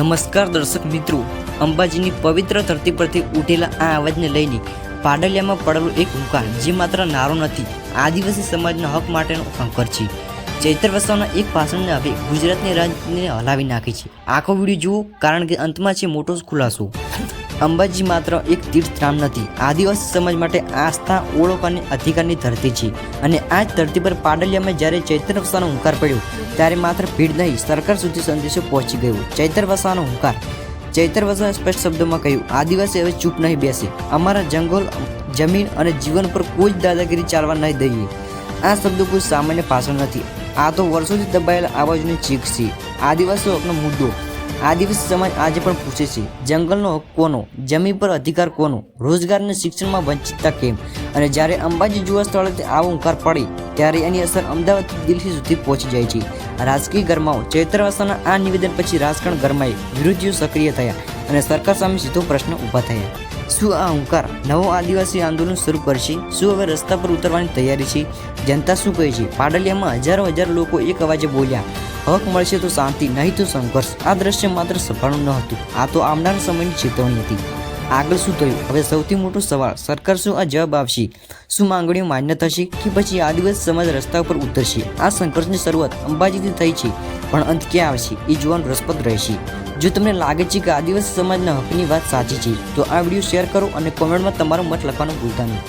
નમસ્કાર દર્શક મિત્રો, અંબાજીની પવિત્ર ધરતી પરથી ઉઠેલા આ અવાજને લઈને પાડલિયામાં પડેલું એક હુંકાર, જે માત્ર નારો નથી, આદિવાસી સમાજના હક માટેનો શંકર છે. ચૈત્ર વસવાના એક ભાષણને હવે ગુજરાતની રાજને હલાવી નાખી છે. આખો વીડિયો જુઓ, કારણ કે અંતમાં છે મોટો ખુલાસો. અંબાજી માત્ર એક તીર્થધામ નથી. આદિવાસી સમાજ માટે આસ્થા, ઓળખ અધિકારની ધરતી છે. અને આ જ ધરતી પર પાડલિયામાં જ્યારે ચૈત્ર વસાનો હુંકાર પડ્યો, ત્યારે માત્ર ભીડ નહીં, સરકાર સુધી સંદેશો પહોંચી ગયો. ચૈત્ર વસાનો હુંકાર. ચૈત્ર વસાએ સ્પષ્ટ શબ્દોમાં કહ્યું, આદિવાસી હવે ચૂપ નહીં બેસે. અમારા જંગલ, જમીન અને જીવન પર કોઈ જ દાદાગીરી ચાલવા નહીં દઈએ. આ શબ્દો કોઈ સામાન્ય ભાષણ નથી. આ તો વર્ષોથી દબાયેલા આવાજની ચીખ છે. આદિવાસીઓ આપણો મુદ્દો આદિવાસી સમાજ આજે પણ પૂછે છે, જંગલનો કોનો, જમીન પર અધિકાર કોનો, રોજગાર અને શિક્ષણમાં વંચિતતા કેમ? અને જ્યારે અંબાજી જુવા સ્થળે આવો હુંકાર પડે, ત્યારે એની અસર અમદાવાદથી દિલ્હી સુધી પહોંચી જાય છે. રાજકીય ગરમાઓ ચૈત્રવાસના આ નિવેદન પછી રાજકારણ ગરમાએ વિરોધીઓ સક્રિય થયા અને સરકાર સામે સીધો પ્રશ્ન ઊભા થયા. શું આ હુંકાર? નવો આદિવાસી આંદોલન શરૂ કરશે. શું હવે રસ્તા પર ઉતરવાની તૈયારી છે? જનતા શું કહે છે? પાડલિયામાં હજારો હજાર લોકો એક અવાજે બોલ્યા, હક મળશે તો શાંતિ, નહીં તો સંઘર્ષ. આ દ્રશ્ય માત્ર સફળનું ન હતું, આ તો આવનારા સમયની ચેતવણી હતી. આગળ શું થયું? હવે સૌથી મોટો સવાલ, સરકાર શું આ જવાબ આપશે? શું માંગણીઓ માન્ય થશે કે પછી આદિવાસી સમાજ રસ્તા ઉપર ઉતરશે? આ સંઘર્ષની શરૂઆત અંબાજીથી થઈ છે, પણ અંત ક્યાં આવશે? એ જોવાનું રસપ્રદ રહેશે. જો તમને લાગે છે કે આદિવાસી સમાજના હકની વાત સાચી છે, તો આ વીડિયો શેર કરો અને કોમેન્ટમાં તમારો મત લખવાનું ભૂલતા નહીં.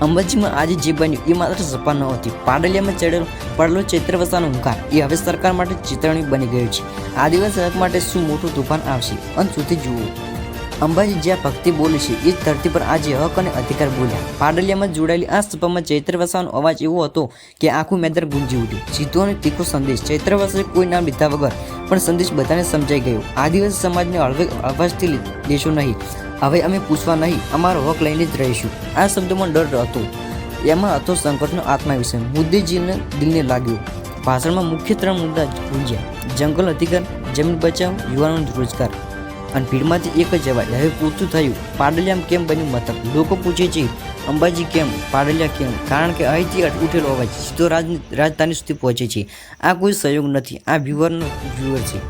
અંબાજીમાં આજે જે બન્યું એ માત્ર સપા ન હતી. પાડલિયામાં ચડેલો પડેલો ચૈત્રવસાનો હુંકાર. એ હવે સરકાર માટે ચિત્રણી બની ગયું છે. આદિવાસી હક માટે શું મોટું તોફાન આવશે? અંત સુધી જુઓ. અંબાજી જ્યાં ભક્તિ બોલે છે, એ જ ધરતી પર આજે હક અને અધિકાર બોલ્યા. પાડલિયામાં જોડાયેલી આ સભામાં ચૈત્ર વસાવાનો અવાજ એવો હતો કે આખું મેદાન ગુંજી ઉઠ્યું. સીધો અને તીખો સંદેશ. ચૈત્ર વસાએ કોઈ નામ લીધા વગર પણ સંદેશ બધાને સમજાઈ ગયો. આદિવાસી સમાજને હળવે અવાજથી દેશો નહીં. હવે અમે પૂછવા નહીં, અમારો હક લઈને જ રહીશું. આ શબ્દોમાં ડર હતો. એમાં હતો સંકટનો આત્મવિષય મુદ્દેજીને દિલને લાગ્યો. ભાષણમાં મુખ્ય ત્રણ મુદ્દા ગુંજ્યા. જંગલ અધિકાર, જમીન બચાવ, યુવાનોનો રોજગાર. અને ભીડમાંથી એક જ જવાય. હવે પૂછતું થયું. પાડલિયામ કેમ બન્યું મથક લોકો પૂછે છે, અંબાજી કેમ? પાડલિયા કેમ? કારણ કે અહીંથી ઉઠેલો અવાજ સીધો રાજ રાજધાની સુધી પહોંચે છે. આ કોઈ સહયોગ નથી. આ વ્યુઅરનો વ્યુઅર છે.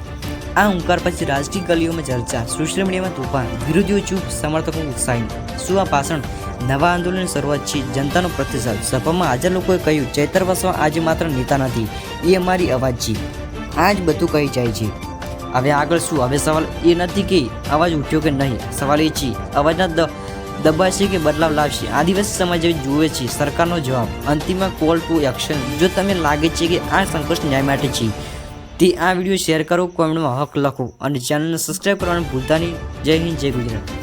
આ હુંકાર પછી રાજકીય ગલીઓમાં ચર્ચા. સોશિયલ મીડિયામાં તોફાન. વિરોધીઓ ચૂપ, સમર્થકો ઉત્સાહી. શું આ ભાષણ નવા આંદોલનની શરૂઆત છે? જનતાનો પ્રતિસાદ. સભામાં હાજર લોકોએ કહ્યું, ચૈતર વસવા આજે માત્ર નેતા નથી. એ અમારી અવાજ છે. આ જ બધું કહી જાય છે. હવે આગળ શું? હવે સવાલ એ નથી કે અવાજ ઉઠ્યો કે નહીં. સવાલ એ છે, અવાજના દબાશે કે બદલાવ લાવશે? આદિવાસી સમાજ જુએ છે, સરકારનો જવાબ. અંતિમમાં કોલ ટુ એક્શન જો તમે લાગે છે કે આ સંઘર્ષ ન્યાય માટે છે, તે આ વીડિયો શેર કરો, કોમેન્ટમાં હક લખો અને ચેનલને સબસ્ક્રાઈબ કરવાનું ભૂલતા નહીં. જય હિન્દ, જય ગુજરાત.